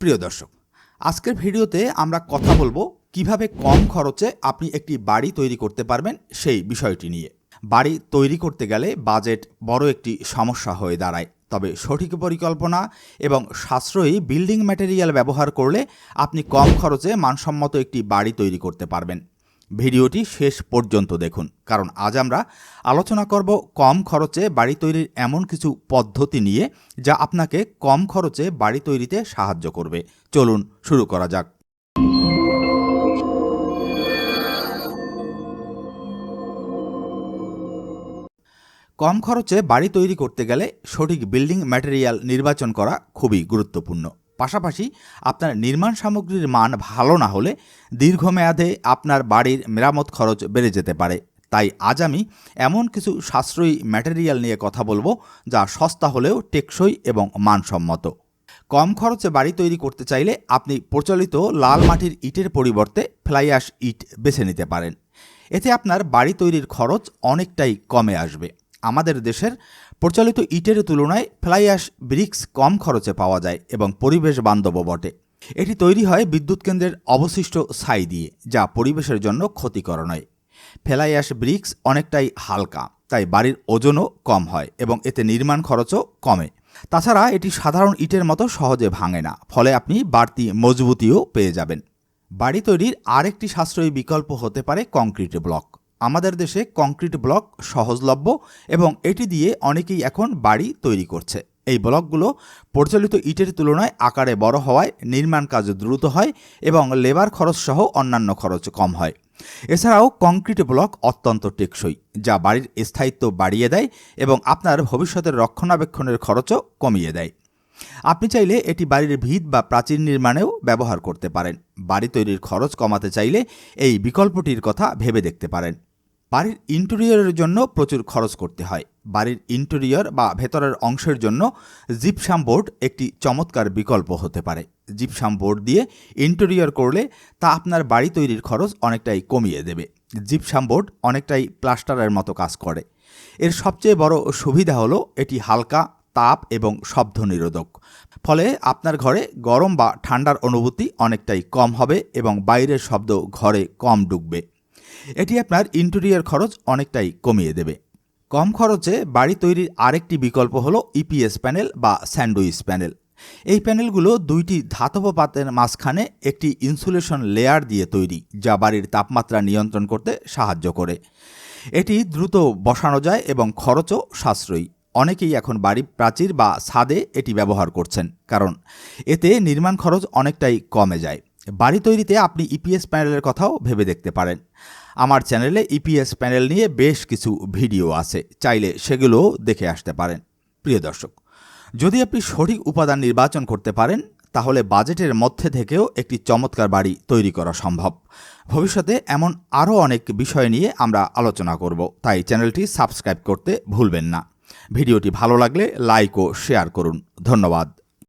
প্রিয় দর্শক, আজকের ভিডিওতে আমরা কথা বলব কীভাবে কম খরচে আপনি একটি বাড়ি তৈরি করতে পারবেন সেই বিষয়টি নিয়ে। বাড়ি তৈরি করতে গেলে বাজেট বড় একটি সমস্যা হয়ে দাঁড়ায়। তবে সঠিক পরিকল্পনা এবং সাশ্রয়ী বিল্ডিং ম্যাটেরিয়াল ব্যবহার করলে আপনি কম খরচে মানসম্মত একটি বাড়ি তৈরি করতে পারবেন। ভিডিওটি শেষ পর্যন্ত দেখুন। কারণ আজ আমরা আলোচনা করব কম খরচে বাড়ি তৈরির এমন কিছু পদ্ধতি নিয়ে যা আপনাকে কম খরচে বাড়ি তৈরিতে সাহায্য করবে। চলুন শুরু করা যাক। কম খরচে বাড়ি তৈরি করতে গেলে সঠিক বিল্ডিং ম্যাটেরিয়াল নির্বাচন করা খুবই গুরুত্বপূর্ণ। পাশাপাশি আপনার নির্মাণ সামগ্রীর মান ভালো না হলে দীর্ঘমেয়াদে আপনার বাড়ির মেরামত খরচ বেড়ে যেতে পারে। তাই আজ আমি এমন কিছু সাশ্রয়ী ম্যাটেরিয়াল নিয়ে কথা বলব যা সস্তা হলেও টেকসই এবং মানসম্মত। কম খরচে বাড়ি তৈরি করতে চাইলে আপনি প্রচলিত লাল মাটির ইটের পরিবর্তে ফ্লাই অ্যাশ ইট বেছে নিতে পারেন। এতে আপনার বাড়ি তৈরির খরচ অনেকটাই কমে আসবে। আমাদের দেশের প্রচলিত ইটের তুলনায় ফ্লাই অ্যাশ ব্রিক্স কম খরচে পাওয়া যায় এবং পরিবেশ বান্ধবও বটে। এটি তৈরি হয় বিদ্যুৎ কেন্দ্রের অবশিষ্ট ছাই দিয়ে, যা পরিবেশের জন্য ক্ষতিকর নয়। ফ্লাই অ্যাশ ব্রিক্স অনেকটাই হালকা, তাই বাড়ির ওজনও কম হয় এবং এতে নির্মাণ খরচও কমে। তাছাড়া এটি সাধারণ ইটের মতো সহজে ভাঙে না, ফলে আপনি বাড়তি মজবুতিও পেয়ে যাবেন। বাড়ি তৈরির আরেকটি সাশ্রয়ী বিকল্প হতে পারে কংক্রিট ব্লক। আমাদের দেশে কংক্রিট ব্লক সহজলভ্য এবং এটি দিয়ে অনেকেই এখন বাড়ি তৈরি করছে। এই ব্লকগুলো প্রচলিত ইটের তুলনায় আকারে বড় হওয়ায় নির্মাণ কাজ দ্রুত হয় এবং লেবার খরচ সহ অন্যান্য খরচ কম হয়। এছাড়াও কংক্রিট ব্লক অত্যন্ত টেকসই, যা বাড়ির স্থায়িত্ব বাড়িয়ে দেয় এবং আপনার ভবিষ্যতের রক্ষণাবেক্ষণের খরচও কমিয়ে দেয়। আপনি চাইলে এটি বাড়ির ভিত বা প্রাচীর নির্মাণেও ব্যবহার করতে পারেন। বাড়ি তৈরির খরচ কমাতে চাইলে এই বিকল্পটির কথা ভেবে দেখতে পারেন। বাড়ির ইন্টেরিয়রের জন্য প্রচুর খরচ করতে হয়। বাড়ির ইন্টেরিয়র বা ভেতরের অংশের জন্য জিপসাম বোর্ড একটি চমৎকার বিকল্প হতে পারে। জিপসাম বোর্ড দিয়ে ইন্টেরিয়র করলে তা আপনার বাড়ি তৈরির খরচ অনেকটাই কমিয়ে দেবে। জিপসাম বোর্ড অনেকটাই প্লাস্টারের মতো কাজ করে। এর সবচেয়ে বড় সুবিধা হলো এটি হালকা, তাপ এবং শব্দ নিরোধক। ফলে আপনার ঘরে গরম বা ঠান্ডার অনুভূতি অনেকটাই কম হবে এবং বাইরের শব্দ ঘরে কম ঢুকবে এটি আপনার ইন্টেরিয়র খরচ অনেকটাই কমিয়ে দেবে। কম খরচে বাড়ি তৈরির আরেকটি বিকল্প হলো ইপিএস প্যানেল বা স্যান্ডউইচ প্যানেল এই প্যানেলগুলো দুইটি ধাতব পাতের মাঝখানে একটি ইনসুলেশন লেয়ার দিয়ে তৈরি, যা বাড়ির তাপমাত্রা নিয়ন্ত্রণ করতে সাহায্য করে। এটি দ্রুত বসানো যায় এবং খরচও সাশ্রয়ী। অনেকেই এখন বাড়ি প্রাচীর বা ছাদে এটি ব্যবহার করছেন, কারণ এতে নির্মাণ খরচ অনেকটাই কমে যায়। বাড়ি তৈরিতে আপনি ইপিএস প্যানেলের কথাও ভেবে দেখতে পারেন। আমার চ্যানেলে ইপিএস প্যানেল নিয়ে বেশ কিছু ভিডিও আছে, চাইলে সেগুলো দেখে আসতে পারেন। প্রিয় দর্শক, যদি আপনি সঠিক উপাদান নির্বাচন করতে পারেন, তাহলে বাজেটের মধ্যে থেকেও একটি চমৎকার বাড়ি তৈরি করা সম্ভব। ভবিষ্যতে এমন আরও অনেক বিষয় নিয়ে আমরা আলোচনা করব, তাই চ্যানেলটি সাবস্ক্রাইব করতে ভুলবেন না। ভিডিওটি ভালো লাগলে লাইক ও শেয়ার করুন। ধন্যবাদ।